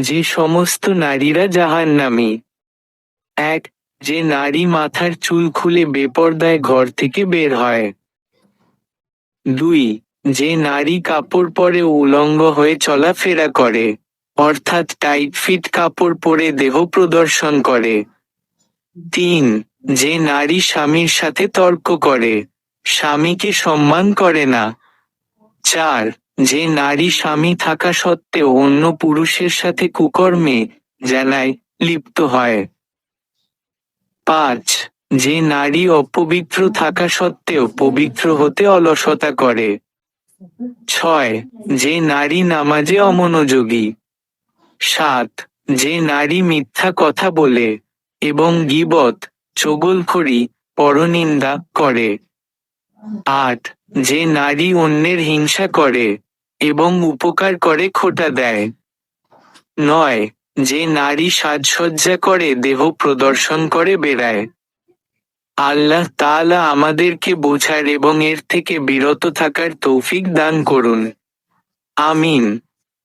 যে সমস্ত নারীরা জাহান্নামী। এক, যে নারী মাথার চুল খুলে বেপর্দায় ঘর থেকে বের হয়। দুই, যে নারী কাপড় পরে উলঙ্গ হয়ে চলাফেরা করে, অর্থাৎ টাইট ফিট কাপড় পরে দেহ প্রদর্শন করে। তিন, যে নারী স্বামীর সাথে তর্ক করে, স্বামীকে সম্মান করে না। চার যে নারী স্বামী থাকা সত্ত্বেও অন্য পুরুষের সাথে কুকর্মে জানায় লিপ্ত হয়। পাঁচ, যে নারী অপবিত্র থাকা সত্ত্বেও পবিত্র হতে অলসতা করে। ছয়, যে নারী নামাজে অমনোযোগী। সাত, যে নারী মিথ্যা কথা বলে এবং গিবত, চগলখড়ি, পরনিন্দা করে। আট, যে নারী অন্যের হিংসা করে এবং উপকার করে খোটা দেয়। নয়, যে নারী সাজসজ্জা করে, দেহ প্রদর্শন করে, বেড়ায়। আল্লাহ তাআলা আমাদেরকে বোঝার এবং এর থেকে বিরত থাকার তৌফিক দান করুন। আমিন।